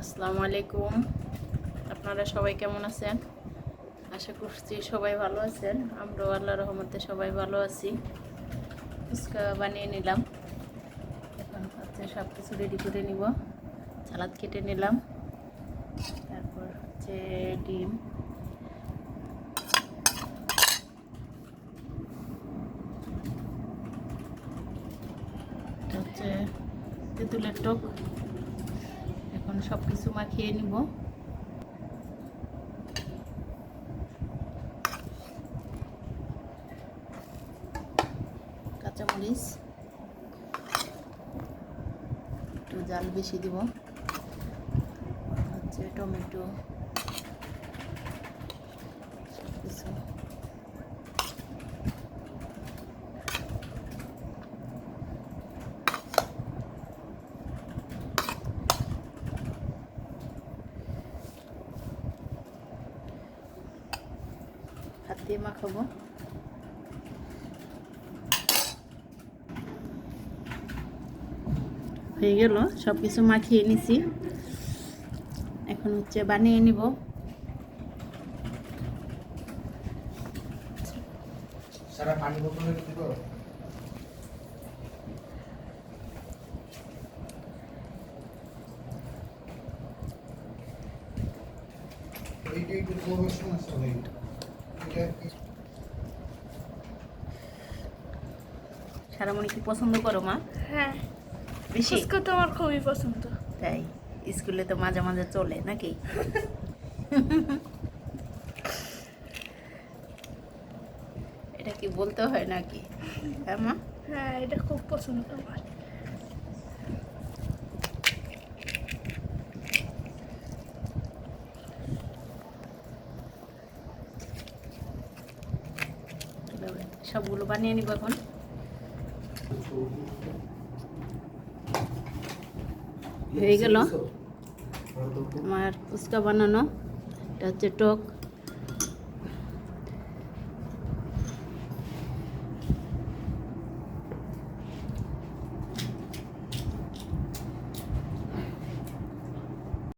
আসসালামু আলাইকুম। আপনারা সবাই কেমন আছেন? আশা করছি সবাই ভালো আছেন। আমরাও আল্লাহ রহমতে সবাই ভালো আছি। ফুচকা বানিয়ে নিলাম। এখন হচ্ছে সব কিছু রেডি করে নিব। সালাদ কেটে নিলাম। তারপর হচ্ছে ডিম। হচ্ছে তেঁতুলের টক। এখন সব কিছু মাখিয়ে নিব। কাঁচামরিচ। একটু জাল বেশি দিব। হচ্ছে টমেটো। সব কিছু হাত দিয়ে মাখাবো। হয়ে গেল সব কিছু মাখিয়ে নিছি। এখন হচ্ছে বানিয়ে নিব। সারা পানি বোতলে দিব? একটু কি- সারামণি কি পছন্দ করো মা? হ্যাঁ। বেশি? ফুচকা তো আমার খুবই পছন্দ। তাই? স্কুলে তো মাঝে মাঝে চলে নাকি? এটা কি বলতে হয় নাকি? হ্যাঁ মা? হ্যাঁ এটা খুব পছন্দ আমার। সবগুলো বানিয়ে নিব এখন। হয়ে গেল। আমার ফুচকা বানানো এটা হচ্ছে টক।